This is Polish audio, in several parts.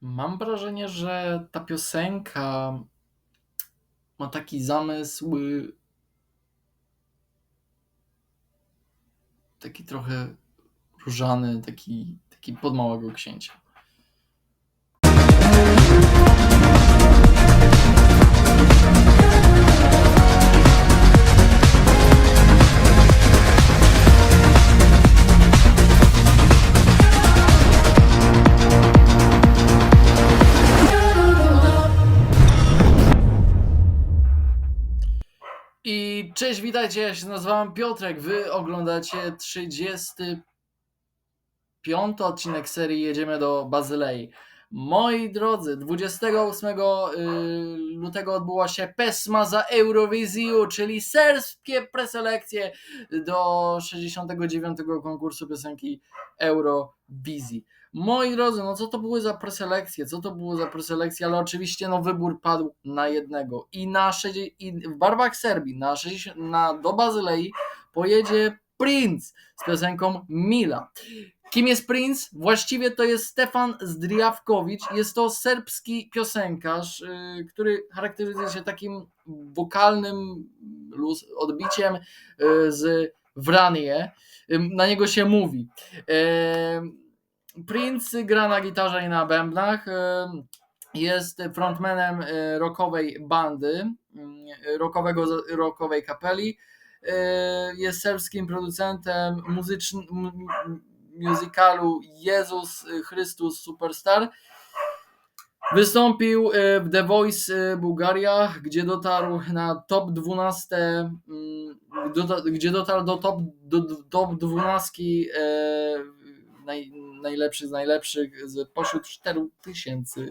Mam wrażenie, że ta piosenka ma taki zamysł taki trochę różany, taki taki pod Małego Księcia. Cześć, witajcie, ja się nazywam Piotrek, wy oglądacie 35 odcinek serii Jedziemy do Bazylei. Moi drodzy, 28 y, lutego odbyła się PESMA za Eurowizję, czyli serbskie preselekcje do 69 konkursu piosenki Eurowizji. Moi drodzy, no co to były za preselekcje? Co to było za preselekcje? Ale oczywiście no wybór padł na jednego. I, na 60, i w barwach Serbii na 60, na, do Bazylei pojedzie Prince z piosenką Mila. Kim jest Prince? Właściwie to jest Stefan Zdrijawkowicz. Jest to serbski piosenkarz, yy, który charakteryzuje się takim wokalnym odbiciem yy, z Vranje. Yy, na niego się mówi. Prince gra na gitarze i na bębnach. Jest frontmanem rockowej bandy, rockowego, rockowej kapeli. Yy, Jest serbskim producentem muzycznym musicalu Jezus Chrystus Superstar. Wystąpił y, w The Voice y, Bułgaria, gdzie dotarł na top 12, mm, gdzie dotarł do top, do, top 12 y, naj, najlepszych z najlepszych z pośród 4000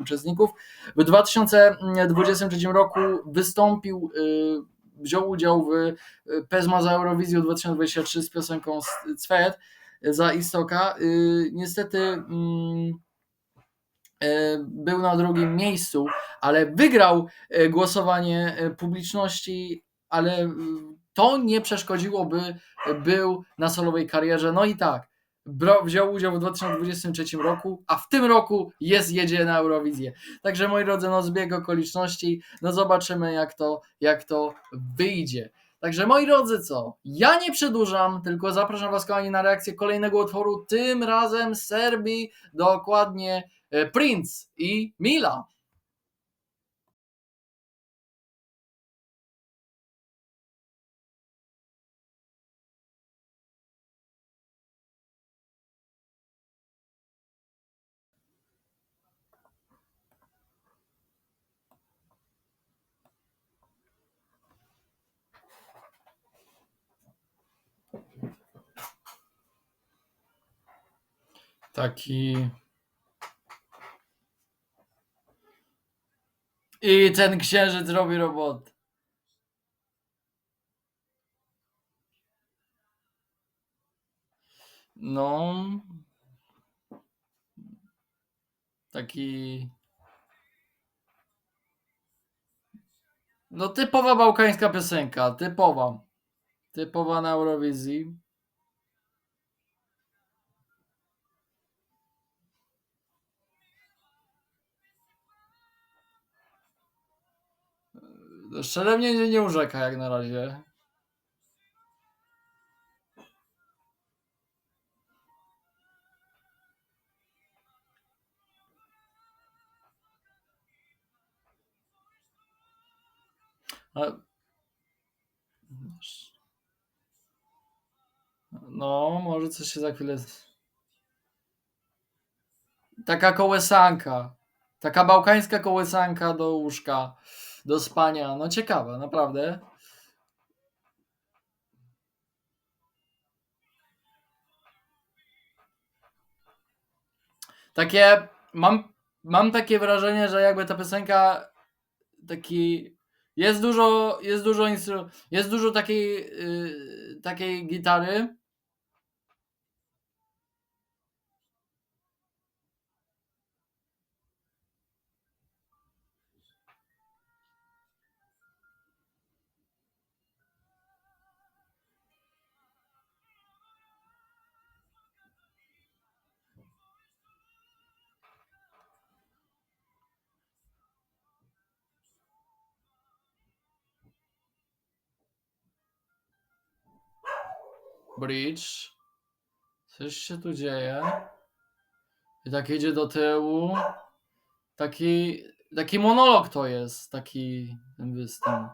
uczestników. W 2023 roku wystąpił wziął udział w PESMA za Eurowizję 2023 z piosenką Cwet za Istoka. Niestety mm, był na drugim miejscu, ale wygrał głosowanie publiczności, ale to nie przeszkodziło, by był na solowej karierze. No i tak, wziął udział w 2023 roku, a w tym roku jest, jedzie na Eurowizję. Także moi drodzy, no zbieg okoliczności, no zobaczymy jak to, jak to wyjdzie. Także moi drodzy, co? Ja nie przedłużam, tylko zapraszam Was kochani na reakcję kolejnego utworu, tym razem z Serbii, dokładnie Prince i Mila. Taki. I ten księżyc robi robotę. No. Taki. No typowa bałkańska piosenka, typowa. Typowa na Eurowizji. Szczerze mnie nie, urzeka jak na razie. No, może coś się za chwilę. Taka kołysanka. Taka bałkańska kołysanka do łóżka, do spania. No ciekawe, naprawdę. Takie. Mam, mam takie wrażenie, że jakby ta piosenka taki. Jest dużo, jest dużo instru, jest dużo takiej, yy, takiej gitary. Bridge. Coś się tu dzieje. I tak idzie do tyłu. Taki, taki monolog to jest, taki ten występ.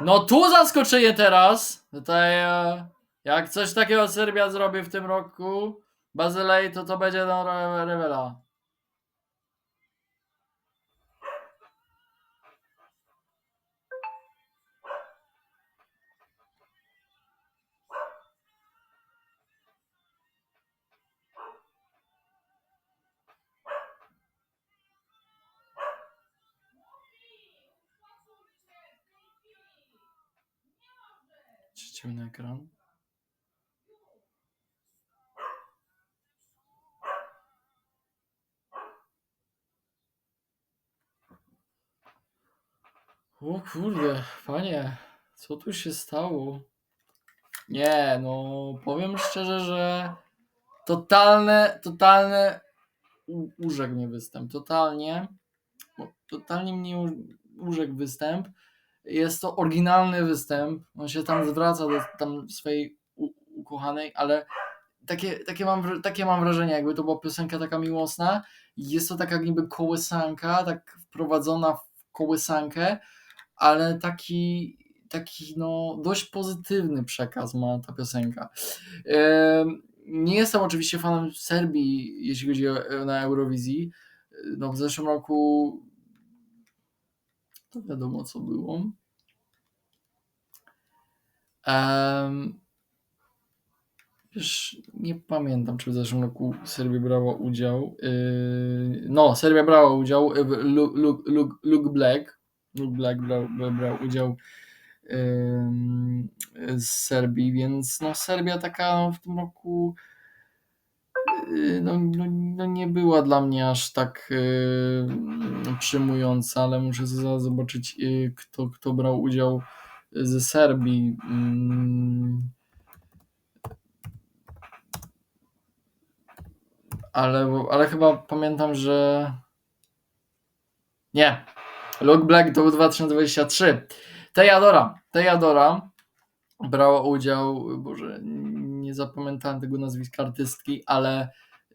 No tu zaskoczenie teraz. Tutaj, e, jak coś takiego Serbia zrobi w tym roku, Bazylej, to to będzie no, re- rewela. Ciemny ekran. O kurde, panie, co tu się stało? Nie, no powiem szczerze, że totalne, totalne urzekł mnie występ, totalnie, totalnie mnie urzekł występ. Jest to oryginalny występ, on się tam zwraca do tam swojej u- ukochanej, ale takie, takie, mam, takie mam wrażenie, jakby to była piosenka taka miłosna. Jest to taka niby kołysanka, tak wprowadzona w kołysankę, ale taki, taki no, dość pozytywny przekaz ma ta piosenka. Nie jestem oczywiście fanem Serbii, jeśli chodzi o, na Eurowizji. No, w zeszłym roku to wiadomo, co było. Em, Wiesz, nie pamiętam, czy w zeszłym roku Serbia brała udział. Yy, no, Serbia brała udział. w Luke, Luke, Luke, Black. Luke Black brał, brał udział ym, z Serbii, więc no, Serbia taka no, w tym roku yy, no, no, no nie była dla mnie aż tak yy, przyjmująca, ale muszę za- zobaczyć, yy, kto, kto brał udział ze Serbii. Ym, ale, ale chyba pamiętam, że nie. Luke Black to był 2023. Teodora, Teodora brała udział, Boże, nie zapamiętałem tego nazwiska artystki, ale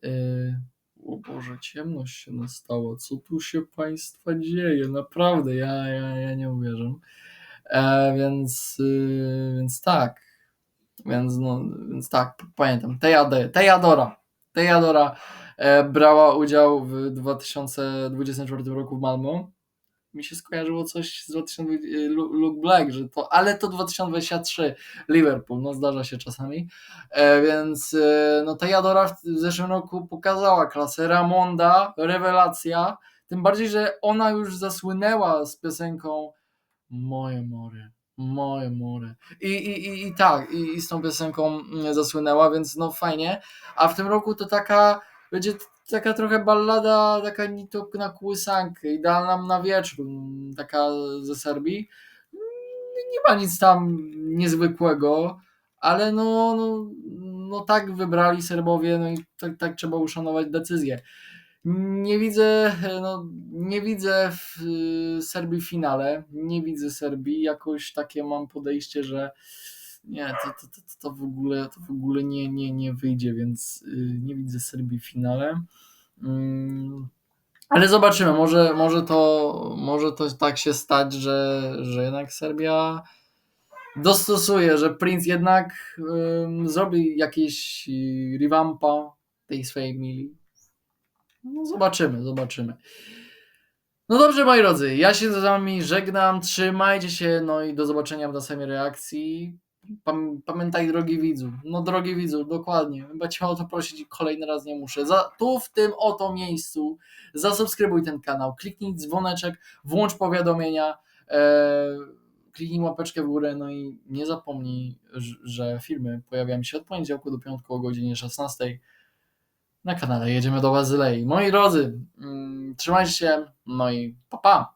yy, o Boże, ciemność się nastała. Co tu się Państwa dzieje? Naprawdę, ja, ja, ja nie uwierzę. E, więc, yy, więc tak. Więc, no, więc tak, pamiętam. Tejade, Tejadora. Tejadora e, brała udział w 2024 roku w Malmo. Mi się skojarzyło coś z 2020, e, Lu- Luke Black, że to, ale to 2023 Liverpool, no zdarza się czasami. E, więc e, no Tejadora w, w zeszłym roku pokazała klasę. Ramonda, rewelacja. Tym bardziej, że ona już zasłynęła z piosenką Moje more, moje more. I, i, i, i tak, i, i z tą piosenką mm, zasłynęła, więc no fajnie. A w tym roku to taka będzie taka trochę ballada, taka ni to na kłysankę, idealna na wieczór, taka ze Serbii. Mm, Nie ma nic tam niezwykłego, ale no, no, no tak wybrali Serbowie, no i tak, tak trzeba uszanować decyzję. Nie widzę, no, nie widzę w y, Serbii w finale. Nie widzę Serbii. Jakoś takie mam podejście, że nie, to, to, to, to w ogóle, to w ogóle nie, nie, nie wyjdzie, więc y, nie widzę Serbii w finale. Mm, ale zobaczymy, może, może, to, może to tak się stać, że, że jednak Serbia dostosuje, że Prince jednak ym, zrobi jakieś y, revampa tej swojej mili. No zobaczymy, zobaczymy. No dobrze, moi drodzy, ja się z wami żegnam, trzymajcie się, no i do zobaczenia w następnej reakcji. Pam, pamiętaj, drogi widzu, no drogi widzu, dokładnie, chyba cię o to prosić kolejny raz nie muszę. Za, tu w tym oto miejscu zasubskrybuj ten kanał, kliknij dzwoneczek, włącz powiadomienia, e, kliknij łapeczkę w górę, no i nie zapomnij, że filmy pojawiają się od poniedziałku do piątku o godzinie 16 na kanale Jedziemy do Bazylei. Moi drodzy, mm, trzymajcie się, no i pa pa!